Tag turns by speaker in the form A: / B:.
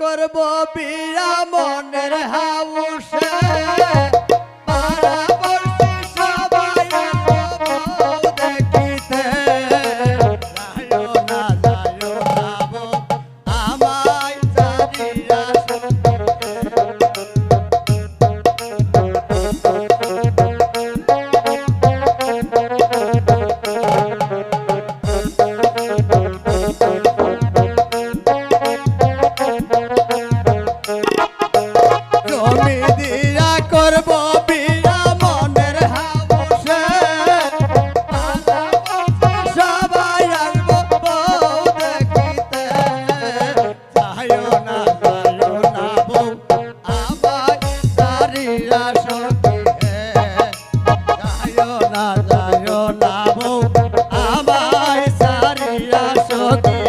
A: করব বিয়া মনের হাউসে। আমায় সারিয়া সতী